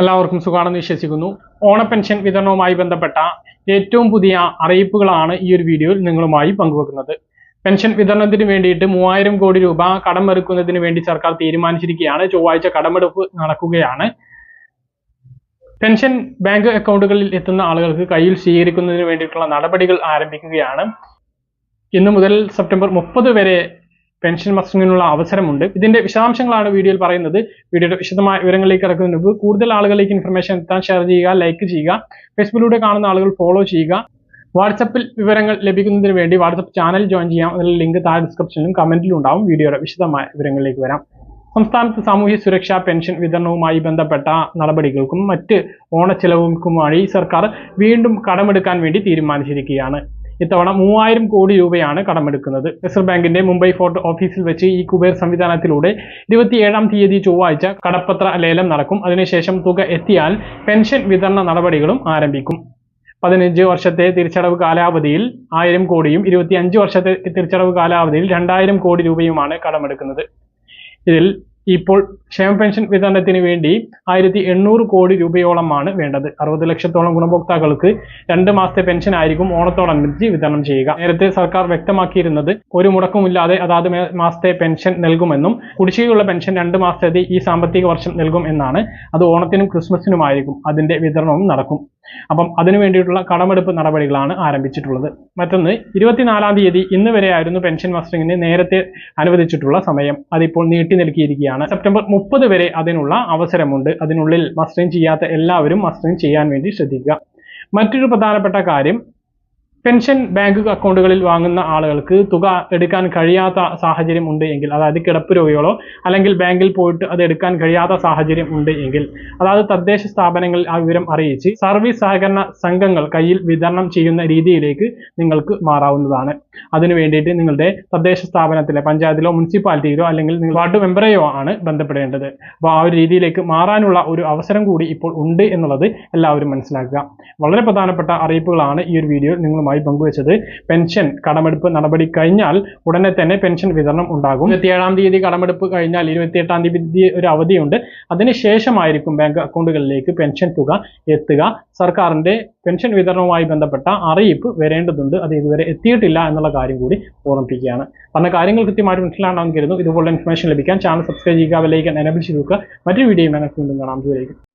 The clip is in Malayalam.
എല്ലാവർക്കും സുഖമാണെന്ന് വിശ്വസിക്കുന്നു. പെൻഷൻ വിതരണവുമായി ബന്ധപ്പെട്ട ഏറ്റവും പുതിയ അറിയിപ്പുകളാണ് ഈ ഒരു വീഡിയോയിൽ നിങ്ങളുമായി പങ്കുവെക്കുന്നത്. പെൻഷൻ വിതരണത്തിന് വേണ്ടിയിട്ട് മൂവായിരം കോടി രൂപ കടമെടുക്കുന്നതിന് വേണ്ടി സർക്കാർ തീരുമാനിച്ചിരിക്കുകയാണ്. ചൊവ്വാഴ്ച കടമെടുപ്പ് നടക്കുകയാണ്. പെൻഷൻ ബാങ്ക് അക്കൗണ്ടുകളിൽ എത്തുന്ന ആളുകൾക്ക് കയ്യിൽ സ്വീകരിക്കുന്നതിന് വേണ്ടിയിട്ടുള്ള നടപടികൾ ആരംഭിക്കുകയാണ്. ഇന്നു മുതൽ സെപ്റ്റംബർ മുപ്പത് വരെ പെൻഷൻ മസ്റ്റിങ്ങിനുള്ള അവസരമുണ്ട്. ഇതിന്റെ വിശദാംശങ്ങളാണ് വീഡിയോയിൽ പറയുന്നത്. വീഡിയോയുടെ വിശദമായ വിവരങ്ങളിലേക്ക് ഇറക്കുന്നതിന് മുമ്പ് കൂടുതൽ ആളുകളിലേക്ക് ഇൻഫർമേഷൻ എത്താൻ ഷെയർ ചെയ്യുക ലൈക്ക് ചെയ്യുക ഫേസ്ബുക്കിലൂടെ കാണുന്ന ആളുകൾ ഫോളോ ചെയ്യുക. വാട്സപ്പിൽ വിവരങ്ങൾ ലഭിക്കുന്നതിന് വേണ്ടി വാട്സപ്പ് ചാനൽ ജോയിൻ ചെയ്യാം. അതിനുള്ള ലിങ്ക് താഴെ ഡിസ്ക്രിപ്ഷനിലും കമന്റിലും ഉണ്ടാവും. വീഡിയോയുടെ വിശദമായ വിവരങ്ങളിലേക്ക് വരാം. സംസ്ഥാനത്ത് സാമൂഹ്യ സുരക്ഷാ പെൻഷൻ വിതരണവുമായി ബന്ധപ്പെട്ട നടപടികൾക്കും മറ്റ് ഓണച്ചെലവുകൾക്കുമായി സർക്കാർ വീണ്ടും കടമെടുക്കാൻ വേണ്ടി തീരുമാനിച്ചിരിക്കുകയാണ്. ഇത്തവണ മൂവായിരം കോടി രൂപയാണ് കടമെടുക്കുന്നത്. റിസർവ് ബാങ്കിന്റെ മുംബൈ ഫോർട്ട് ഓഫീസിൽ വെച്ച് ഈ കുബേർ സംവിധാനത്തിലൂടെ ഇരുപത്തിയേഴാം തീയതി ചൊവ്വാഴ്ച കടപ്പത്ര ലേലം നടക്കും. അതിനുശേഷം തുക എത്തിയാൽ പെൻഷൻ വിതരണ നടപടികളും ആരംഭിക്കും. പതിനഞ്ച് വർഷത്തെ തിരിച്ചടവ് കാലാവധിയിൽ ആയിരം കോടിയും ഇരുപത്തിയഞ്ച് വർഷത്തെ തിരിച്ചടവ് കാലാവധിയിൽ രണ്ടായിരം കോടി രൂപയുമാണ് കടമെടുക്കുന്നത്. ഇതിൽ ഇപ്പോൾ ക്ഷേമ പെൻഷൻ വിതരണത്തിന് വേണ്ടി ആയിരത്തി എണ്ണൂറ് കോടി രൂപയോളമാണ് വേണ്ടത്. അറുപത് ലക്ഷത്തോളം ഗുണഭോക്താക്കൾക്ക് രണ്ട് മാസത്തെ പെൻഷൻ ആയിരിക്കും ഓണത്തോടനുബന്ധിച്ച് വിതരണം ചെയ്യുക. നേരത്തെ സർക്കാർ വ്യക്തമാക്കിയിരുന്നത് ഒരു മുടക്കമില്ലാതെ അതാത് മാസത്തെ പെൻഷൻ നൽകുമെന്നും കുടിശ്ശികയുള്ള പെൻഷൻ രണ്ട് മാസത്തെ ഈ സാമ്പത്തിക വർഷം നൽകും എന്നാണ്. അത് ഓണത്തിനും ക്രിസ്മസിനുമായിരിക്കും. അതിന്റെ വിതരണവും നടക്കും. അപ്പം അതിനു വേണ്ടിയിട്ടുള്ള കടമെടുപ്പ് നടപടികളാണ് ആരംഭിച്ചിട്ടുള്ളത്. മറ്റൊന്ന് ഇരുപത്തിനാലാം തീയതി ഇന്ന് വരെയായിരുന്നു പെൻഷൻ മസ്റ്ററിങ്ങിന് നേരത്തെ അനുവദിച്ചിട്ടുള്ള സമയം. അതിപ്പോൾ നീട്ടി നൽകിയിരിക്കുകയാണ്. സെപ്റ്റംബർ മുപ്പത് വരെ അതിനുള്ള അവസരമുണ്ട്. അതിനുള്ളിൽ മസ്റ്ററിങ് ചെയ്യാത്ത എല്ലാവരും മസ്റ്ററിങ് ചെയ്യാൻ വേണ്ടി ശ്രദ്ധിക്കുക. മറ്റൊരു പ്രധാനപ്പെട്ട കാര്യം പെൻഷൻ ബാങ്ക് അക്കൗണ്ടുകളിൽ വാങ്ങുന്ന ആളുകൾക്ക് തുക എടുക്കാൻ കഴിയാത്ത സാഹചര്യം ഉണ്ട് എങ്കിൽ അതായത് കിടപ്പ് രോഗികളോ അല്ലെങ്കിൽ ബാങ്കിൽ പോയിട്ട് അത് എടുക്കാൻ കഴിയാത്ത സാഹചര്യം ഉണ്ട് എങ്കിൽ അതായത് തദ്ദേശ സ്ഥാപനങ്ങളിൽ ആ വിവരം അറിയിച്ച് സർവീസ് സഹകരണ സംഘങ്ങൾ കയ്യിൽ വിതരണം ചെയ്യുന്ന രീതിയിലേക്ക് നിങ്ങൾക്ക് മാറാവുന്നതാണ്. അതിനു വേണ്ടിയിട്ട് നിങ്ങളുടെ തദ്ദേശ സ്ഥാപനത്തിലെ പഞ്ചായത്തിലോ മുനിസിപ്പാലിറ്റിയിലോ അല്ലെങ്കിൽ നിങ്ങൾ വാർഡ് മെമ്പറെയോ ആണ് ബന്ധപ്പെടേണ്ടത്. അപ്പോൾ ആ ഒരു രീതിയിലേക്ക് മാറാനുള്ള ഒരു അവസരം കൂടി ഇപ്പോൾ ഉണ്ട് എന്നുള്ളത് എല്ലാവരും മനസ്സിലാക്കുക. വളരെ പ്രധാനപ്പെട്ട അറിയിപ്പുകളാണ് ഈ ഒരു വീഡിയോ നിങ്ങളുമായി പങ്കുവച്ചത്. പെൻഷൻ കടമെടുപ്പ് നടപടി കഴിഞ്ഞാൽ ഉടനെ തന്നെ പെൻഷൻ വിതരണം ഉണ്ടാകും. ഇരുപത്തിയേഴാം തീയതി കടമെടുപ്പ് കഴിഞ്ഞാൽ ഇരുപത്തിയെട്ടാം തീയതി ഒരു അവധിയുണ്ട്. അതിനുശേഷമായിരിക്കും ബാങ്ക് അക്കൗണ്ടുകളിലേക്ക് പെൻഷൻ തുക എത്തുക. സർക്കാരിന്റെ പെൻഷൻ വിതരണവുമായി ബന്ധപ്പെട്ട അറിയിപ്പ് വരേണ്ടതുണ്ട്. അത് ഇതുവരെ എത്തിയിട്ടില്ല എന്നുള്ള കാര്യം കൂടി ഓർമ്മിപ്പിക്കുകയാണ്. പറഞ്ഞ കാര്യങ്ങൾ കൃത്യമായിട്ട് മനസ്സിലാണെന്ന് കരുതുന്നു. ഇതുപോലുള്ള ഇൻഫർമേഷൻ ലഭിക്കാൻ ചാനൽ സബ്സ്ക്രൈബ് ചെയ്യുക വിലയിക്കാൻ എനബിൾ ചെയ്ത് നോക്കുക മറ്റൊരു വീഡിയോ ഞങ്ങൾക്ക് വീണ്ടും കാണാം. ദൂരേക്കും